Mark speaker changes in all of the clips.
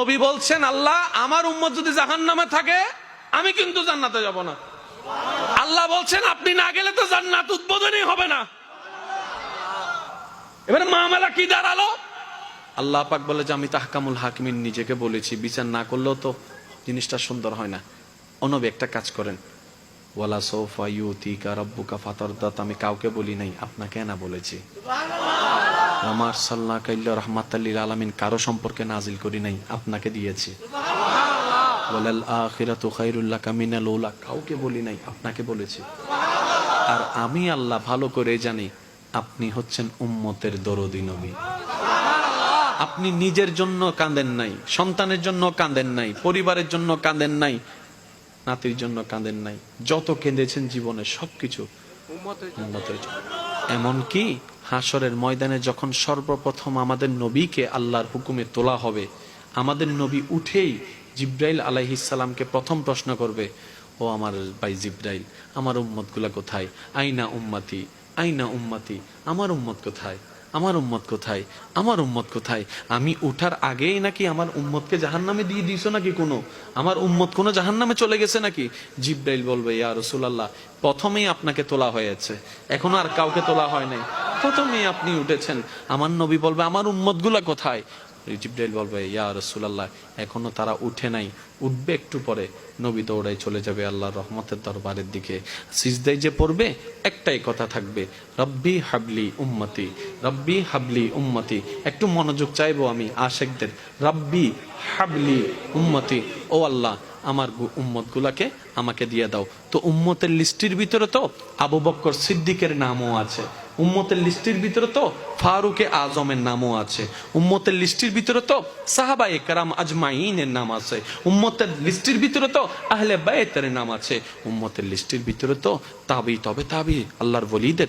Speaker 1: নবী বলছেন, আল্লাহ, আমার উম্মত যদি জাহান নামে থাকে, আমি কিন্তু জান্নাতে যাব না। আল্লাহ বলছেন, আপনি না গেলে তো জান্নাত উদ্বোধনই হবে না। এবারে মামলা কি দাঁড়াল? আল্লাহ পাক বলে যে, আমি তাহকামুল হাকিমিন নিজেকে বলেছি, বিচার না করলেও তো জিনিসটা সুন্দর হয় না। অনবী একটা কাজ করেন, ওয়ালা সোফা ইউতিকা রব্বুকা ফাতরদাত। আমি কাউকে বলি নাই, আপনাকে না বলেছি। আমার সাল্লাহ কাইল্লা রহমাতাল্লিল আলামিন কারও সম্পর্কে নাজিল করি নাই আপনাকে দিয়েছি। ওয়ালাল আখিরাতু খাইরুল্লাহ কামিনাল উলা কাউকে বলি নাই আপনাকে বলেছি। আর আমি আল্লাহ ভালো করে জানি আপনি হচ্ছেন উম্মতের দরদি নবী। আপনি নিজের জন্য কাঁদেন নাই সন্তানের জন্য কাঁদেন নাই পরিবারের জন্য কাঁদেন নাই নাতির জন্য কাঁদেন নাই। যত কেঁদেছেন জীবনে সবকিছু উম্মতের জন্য। এমনকি হাসরের ময়দানে যখন সর্বপ্রথম আমাদের নবীকে আল্লাহর হুকুমে তোলা হবে, আমাদের নবী উঠেই জিব্রাইল আলাইহিসালামকে প্রথম প্রশ্ন করবে, ও আমার ভাই জিব্রাইল, আমার উম্মতগুলা কোথায়? আইনা উম্মাতি আইনা উম্মাতি, আমার উম্মত কোথায়? আমার উম্মত কোথায়? আমার উম্মত কোথায়? আমি উঠার আগেই নাকি আমার উম্মতকে জাহান নামে দিয়ে দিয়েছ নাকি কোনো? আমার উম্মত কোনো জাহান নামে চলে গেছে নাকি? জিব্রাইল বলবে, ইয়া রসুলাল্লাহ, প্রথমেই আপনাকে তোলা হয়েছে। এখন আর কাউকে তোলা হয় নাই। প্রথমেই আপনি উঠেছেন। আমার নবী বলবে, আমার উম্মত কোথায়? জিব্রাইল বলবে, ইয়া রসুলাল্লাহ, এখনও তারা উঠে নাই। উঠবে একটু পরে। নবী দৌড়াই চলে যাবে আল্লাহ রহমতের দরবারের দিকে। সিজদাই যে পড়বে, একটাই কথা থাকবে, রব্বি হাবলি উম্মতি, রব্বি হাবলি উম্মতি। একটু মনোযোগ চাইব আমি আশেকদের, রব্বি হাবলি উম্মতি। ও আল্লাহ, আমার উম্মত গুলাকে আমাকে দিয়ে দাও। তো উম্মতের লিস্টির ভিতরে তো আবু বক্কর সিদ্দিকের নামও আছে। উম্মতের লিস্টির ভিতরে তো ফারুকে আজমের নামও আছে। উম্মতের লিস্টির ভিতরে তো সাহাবা একরাম আজমাইনের নাম আছে। উম্মতের লিস্টির ভিতরে তো আহলে বায়েতের নাম আছে। উম্মতের লিস্টির ভিতরে তো তাবি, তবে তাবি, আল্লাহর বলিদের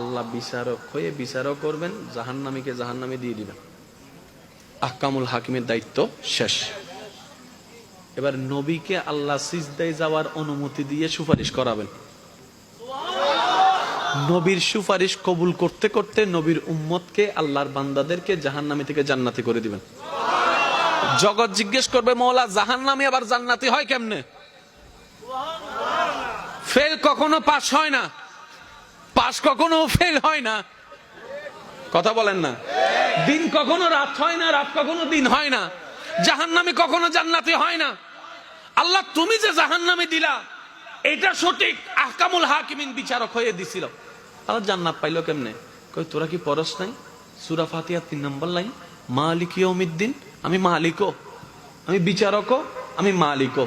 Speaker 1: আল্লাহ বিচারক হয়ে বিচারক করবেন, জাহান্নামীকে জাহান্নামে দিয়ে দিবেন। আহকামুল হাকিমের দায়িত্ব শেষ। এবার নবীকে আল্লাহ সিজদায় যাওয়ার অনুমতি দিয়ে সুপারিশ করাবেন। নবীর সুপারিশ কবুল করতে করতে নবীর উম্মতকে, আল্লাহর বান্দাদেরকে জাহান্নামী থেকে জান্নাতি করে দিবেন। জগৎ জিজ্ঞেস করবে, মৌলা, জাহান্নামী আবার জান্নাতি হয় কেমনে? ফেল কখনো পাশ হয় না। পাস কখনো ফেল হয় না। কথা বলেন না। দিন কখনো রাত হয় না, রাত কখনো দিন হয় না। জাহান্নামী কখনো জান্নাতি হয় না। আল্লাহ, তুমি যে জাহান্নামে দিলা, এটা সঠিক আহকামুল হাকিমিন বিচারক হয়ে দিছিল। আল্লাহ জান্নাত পাইলো কেমনে? কই, তোরা কি পরশ নাই? সুরা ফাতিহা তিন নম্বর লাইন, মালিক ইয়মিদ্দিন আমি মালিকও। আমি বিচারকও, আমি মালিকও।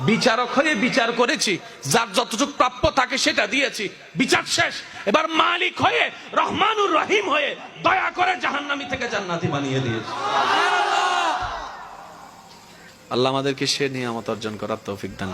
Speaker 1: বিচারক হয়ে বিচার করেছি। যার যতটুকু প্রাপ্য তাকে সেটা দিয়েছি। বিচার শেষ। এবার মালিক হয়ে, রহমানুর রহিম হয়ে দয়া করে জাহান্নামি থেকে জান্নাতি বানিয়ে দিয়েছি। আল্লাহ আমাদেরকে সে নিয়ামত অর্জন করার তৌফিক দান